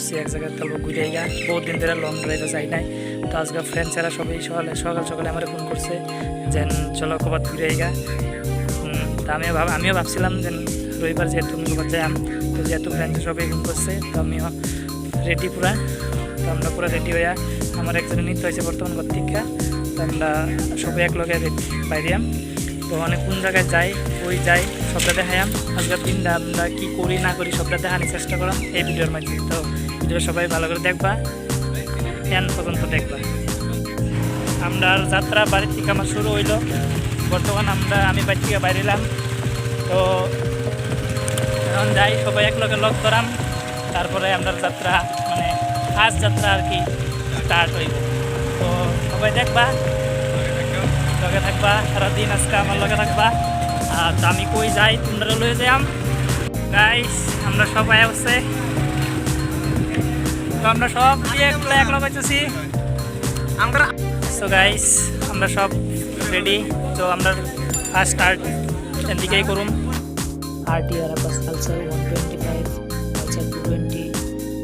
ভাবছি এক জায়গায় তাহলে ঘুরে গা বহুত দিন ধরে লং ড্রাইভে যাই নাই। তো আজকে ফ্রেন্ড ছাড়া সবাই সকালে সকাল সকালে আমার ফোন করছে যে চলো কবার ঘুরে গা তা আমিও ভাব আমিও ভাবছিলাম যে রবিবার যেহেতু কবার যাই তো যেহেতু ফ্রেন্ডস সবাই ফোন করছে, তো আমিও রেডি পুরা। তো আমরা পুরো রেডি হইয়া আমার একজনের নৃত্য হয়েছে বর্তমান গতিকা তো আমরা সবাই এক লগে বাইরিয়াম। তো অনেক কোন জায়গায় যাই ওই যাই, সবটা দেখাইয়াম। আজকের দিনটা আমরা কী করি না করি সবটা দেখানোর চেষ্টা করাম এই ভিডিওর মাধ্যমে। তো ভিডিও সবাই ভালো করে দেখবা। ফ্যান পর্যন্ত দেখবা। আমরা যাত্রা বাড়ি থেকে আমার শুরু হইল। বর্তমান আমরা, আমি বাড়ি থেকে বাইরে এলাম। তো এখন যাই, সবাই এক লগে লক করাম তারপরে আমরা যাত্রা মানে ফার্স্ট যাত্রা আর কি স্টার্ট হইব। তো সবাই দেখবা, লগে থাকবা, সারাদিন আজকে আমার লগে থাকবা। আর আমি কই যাই তোমরা লয়ে যাম গাইস আমরা সবাই আছে। তো আমরা সব দিয়ে একলা একলা পাইতেছি আমরা সো গাইস আমরা সব রেডি তো আমরা ফার্স্ট স্টার্ট এদিকেই করুম RTR Pulsar one twenty five Pulsar two twenty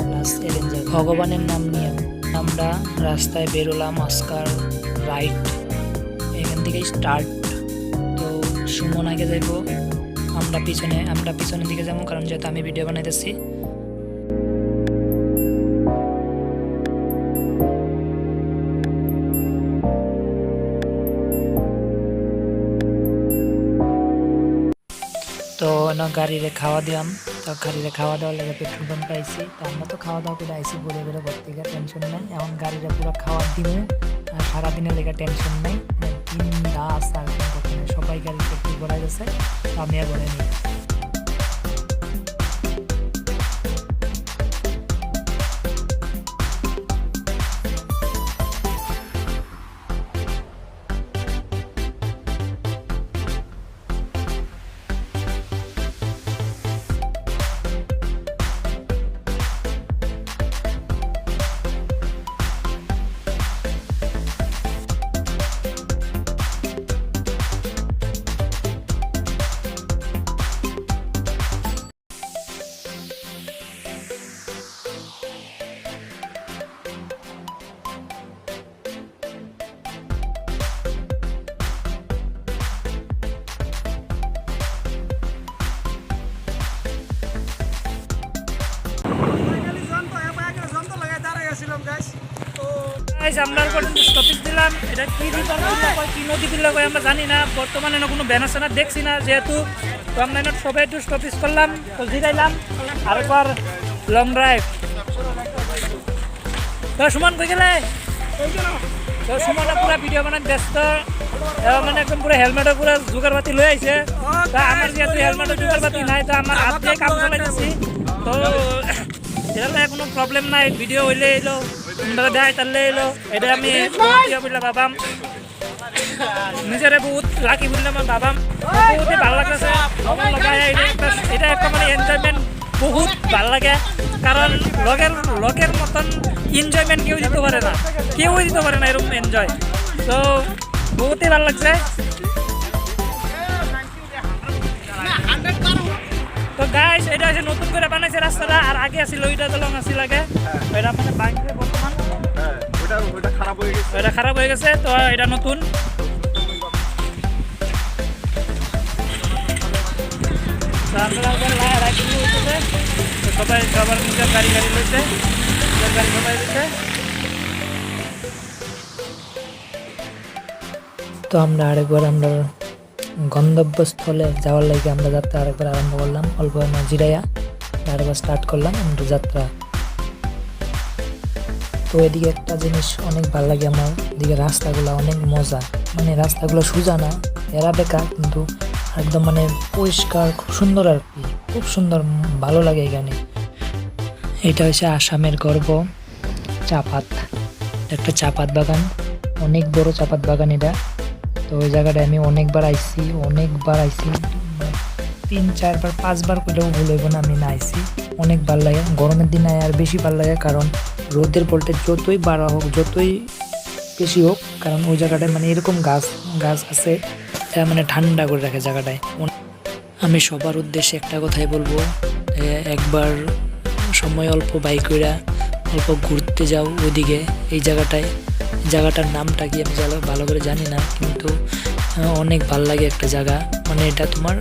plus এলেঞ্জার ভগবানের নাম নিয়ে আমরা রাস্তায় বেরোলাম আজকার রাইট এখান থেকেই স্টার্ট তো সুমন আগে যাইব। আমরা পিছনে আমরা পিছনের দিকে যাব কারণ যেহেতু আমি ভিডিও বানাইতেছি। তো গাড়িরে খাওয়া দিলাম। তো গাড়িরে খাওয়া দাওয়ার লাগে পেট্রোল পাম্প পাইছি তো আমরা তো খাওয়া দাওয়া করে আইসি বলে বেরো ভর্তি গা টেনশন নাই। এখন গাড়িটা পুরো খাওয়া দিনে আর সারাদিনের লেগে টেনশন নাই। তিন দাস আর সবাই গাড়ি পেট্রোল ভরাই গেছে আমি আর বলে নিই। গাইস আমরা পর্যন্ত দিলাম। এটা কি রিভার কয় নদী কয়, আমরা জানি না। বর্তমানে না কোনো ব্যানার স্যানার দেখছি না। যেহেতু তো আমরা এনে সবাই একটু স্টপেজ করলাম তো জিরাইলাম আরেকবার লং ড্রাইভ তো সুমন কই গেলে? তো সুমন পুরা ভিডিও বানাত ব্যস্ত। মানে একদম পুরো হেলমেটও পুরো জোগাড় পাতি লই আইছে। তা আমার যেহেতু হেলমেটের জোগাড় পাতি নাই, তো আমার হাত দিয়ে কাম চালাইতেছি তো এটা কোনো প্রবলেম নাই ভিডিও হইলে এলো। তোমরা দেয় তাহলে এলো। আমি বললাম ভাবাম নিজেরে বহুত লাকি বললাম আমার ভাবাম বহুতই ভালো লাগতেছে। এটা একটা- মানে এনজয়মেন্ট বহুত ভালো লাগে। কারণ লগের লগের মতন এনজয়মেন্ট কেউ দিতে পারে না। কেউই দিতে পারে না এরকম এনজয় তো বহুতই ভালো লাগছে। তো গাইস এটা হচ্ছে নতুন করে বানাইছে রাস্তাটা। আর আগে আছিল, ওইটা তো লং আছিল আগে। এটা মানে বাইকে এটা খারাপ হয়ে গেছে। তো এটা নতুন। সবাই সবার নিজের গাড়ি গাড়ি লইছে নিজের গাড়ি সবাই লইছে। তো আমরা আরেকবার আমরা গন্তব্যস্থলে যাওয়ার লাগে আমরা যাত্রা আরেকবার আরম্ভ করলাম অল্প জিরাইয়া আরেকবার স্টার্ট করলাম আমরা যাত্রা তো এদিকে একটা জিনিস অনেক ভালো লাগে আমার। এদিকে রাস্তাগুলো অনেক মজা। মানে রাস্তাগুলো সোজা না এরা বেকার কিন্তু একদম মানে পরিষ্কার, খুব সুন্দর আর কি। খুব সুন্দর, ভালো লাগে এখানে। এটা হচ্ছে আসামের গর্ব, চাপাত। একটা চাপাত বাগান, অনেক বড় চাপাত বাগান এটা। তো ওই জায়গাটায় আমি অনেকবার আইছি অনেকবার আইছি। তিন, চারবার, পাঁচবার করলেও ভুল হইব না, আমি না আইছি অনেক ভালো লাগে, গরমের দিনে আর বেশি ভালো লাগে কারণ রোদের ভোল্টেজ যতই বাড়া হোক, যতই বেশি হোক, কারণ ওই জায়গাটায় মানে এরকম গাছ গাছ আছে যা মানে ঠান্ডা করে রাখে জায়গাটায়। আমি সবার উদ্দেশ্যে একটা কথাই বলব একবার সময় অল্প বাইক কইরা অল্প ঘুরতে যাও ওইদিকে এই জায়গাটায়। জায়গাটার নামটা কি আমি ভালো করে জানি না, কিন্তু অনেক ভালো লাগে একটা জায়গা। মানে এটা তোমার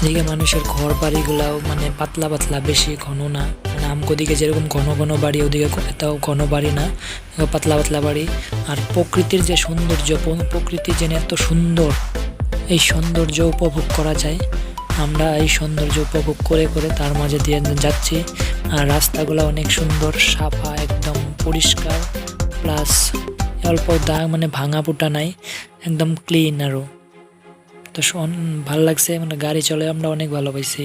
এদিকে মানুষের ঘর বাড়িগুলাও মানে পাতলা পাতলা, বেশি ঘন না। মানে আমকো দিকে যেরকম ঘন ঘন বাড়ি, ওদিকে এটাও ঘন বাড়ি না পাতলা পাতলা বাড়ি। আর প্রকৃতির যে সৌন্দর্য প্রকৃতি যেন এত সুন্দর, এই সৌন্দর্য উপভোগ করা যায়। আমরা এই সৌন্দর্য উপভোগ করে করে তার মাঝে দিয়ে যাচ্ছি। আর রাস্তাগুলো অনেক সুন্দর, সাফা একদম পরিষ্কার, প্লাস অল্প দাগ মানে ভাঙা ফুটা নাই, একদম ক্লিন আরও তো ভালো লাগছে মানে গাড়ি চলে, আমরা অনেক ভালো পাইছি।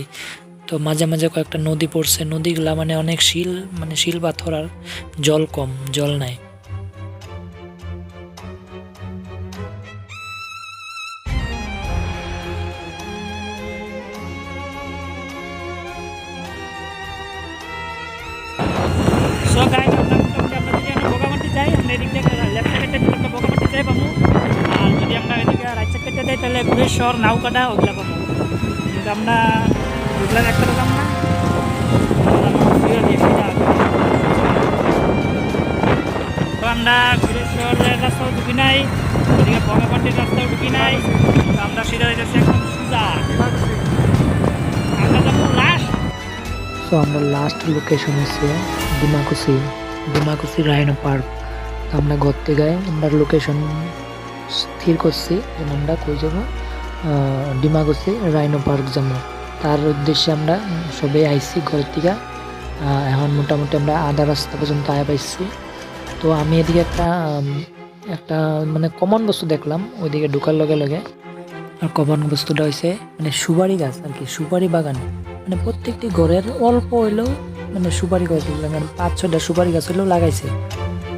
তো মাঝে মাঝে কয়েকটা নদী পড়ছে, নদীগুলা মানে অনেক শিল মানে শিল পাথর আর জল কম, জল নাই। আর যদি আমরা এদিকে কেটে যাই তাহলে ঘুরেশ্বর নাউকাটা ওগুলা পাবো কিন্তু আমরা ওগুলা না। তো রাস্তাও ঢুকি নাই, এদিকে বগামাটির রাস্তাও ঢুকি নাই, তো আমরা সিধা যাচ্ছি একদম আমরা লাস্ট সো আমরা লোকেশন হচ্ছে ডিমাকুসি ডিমাকুসি রাইনো পার্ক। তো আমরা ঘুরতে গাই আমরা লোকেশন স্থির করছি যে আমরা কই যাব? আহ, ডিমাকুসি রাইনো পার্ক যাব। তার উদ্দেশ্যে আমরা সবে আইসি ঘরের থেকে এখন মোটামুটি আমরা আধা রাস্তা পর্যন্ত আয়া পাইছি। তো আমি এদিকে একটা একটা মানে কমন বস্তু দেখলাম ওইদিকে ঢোকার লগে লগে। আর কমন বস্তুটা হয়েছে মানে সুপারি গাছ আর কি সুপারি বাগান। মানে প্রত্যেকটি ঘরের অল্প হইলেও মানে সুপারি গাছ মানে পাঁচ ছটা সুপারি গাছ হইলেও লাগাইছে।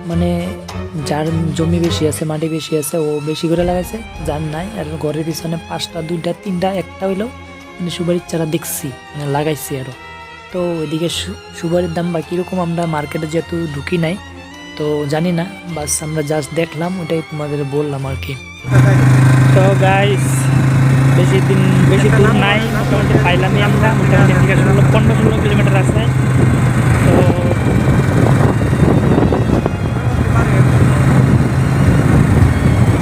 মানে যার জমি বেশি আছে মাটি বেশি আছে ও বেশি করে লাগাইছে যার নাই আর ঘরের পিছনে পাঁচটা দুইটা তিনটা একটা হইলেও মানে সুপারির চারা দেখছি মানে লাগাইছি আরও। তো ওইদিকে সুপারির দাম বা কীরকম আমরা মার্কেটে যেহেতু ঢুকি নাই তো জানি না বাস আমরা জাস্ট দেখলাম ওটাই তোমাদের বললাম আর কি। তো গাইস বেশি দিন বেশি দূর নাই মোটামুটি পাইলামই আমরা মোটামুটি ষোলো পনেরো ষোলো কিলোমিটার রাস্তায় তো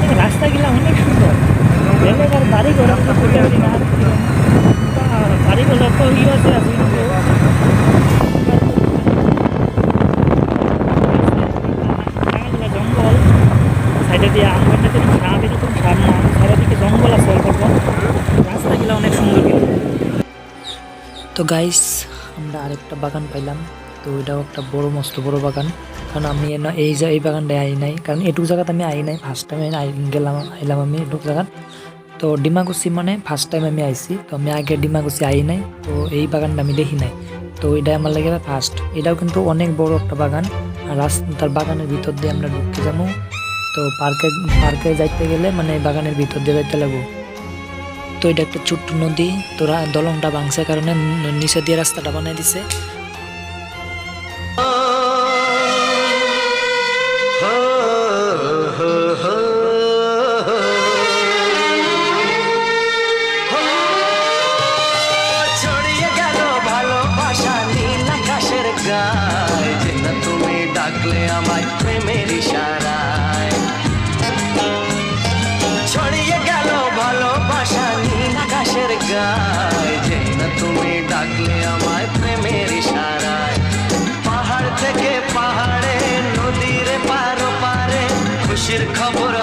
এই রাস্তাগুলো অনেক সুন্দর এলাকার বাড়িঘর আমরা করতে পারি না বাড়িঘর যত ইয়ে আছে আছে কিন্তু জায়গাগুলো জঙ্গল সাইডে দিয়ে আম গাছটা যদি সাপ এরকম সাপ না চারিদিকে জঙ্গল আছে অল্প অল্প রাস্তাগুলো অনেক সুন্দর কিন্তু তো গাইস আমরা আরেকটা বাগান পাইলাম। তো এটাও একটা বড়, মস্ত বড় বাগান। কারণ আমি এই এই বাগানটায় আই নাই। কারণ এটুকু জায়গাতে আমি আই নাই। ফার্স্ট টাইম গেলাম, আইলাম আমি এটুকু জায়গা তো ডিমাকুসি মানে ফার্স্ট টাইম আমি আইছি। তো আমি আগে ডিমাকুসি আই নাই। তো এই বাগানটা আমি দেখি নাই। তো এটা আমার লাগে ফার্স্ট এটাও কিন্তু অনেক বড় একটা বাগান। আর রাস্তার বাগানের ভিতর দিয়ে আমরা ঢুকতে যাব। তো পার্কে পার্কে যাইতে গেলে মানে বাগানের ভিতর দিয়ে যাইতে লাগবো। তো এটা একটা ছোট্ট নদী। তোরা দলংটা ভাঙছে কারণে নিচে দিয়ে রাস্তাটা বানাই দিছে। আকাশের যেই না তুমি ডাকলে আমায় প্রেমের ইশারায়। পাহাড় থেকে পাহাড়ে, নদীর পারো পারে, খুশির খবর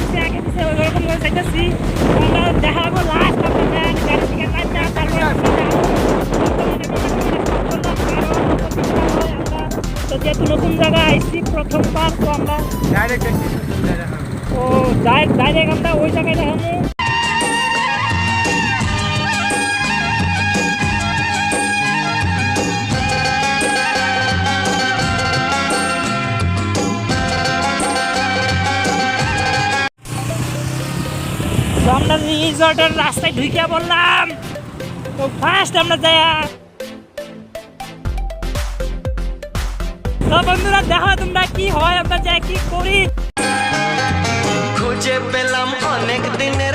দেখছি আগে দিছে ওরকম করে চাইতেছি তোমরা দেখাবো লাস্ট আপনাদের গাড়ি থেকে চাইতে তারপর তো যেহেতু নতুন জায়গায় আইছি প্রথম বার তো আমরা ডাইরেক্ট ও ডাইরেক্ট আমরা ওই জায়গায় দেখাবো। রিসর্টের রাস্তায় ঢুকে বললাম তো ফার্স্ট আমরা যাই তো বন্ধুরা, দেখো তোমরা কি হয়, আমরা যাই কি করি। খুঁজে পেলাম অনেক দিনের